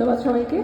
ধন্যবাদ সবাইকে।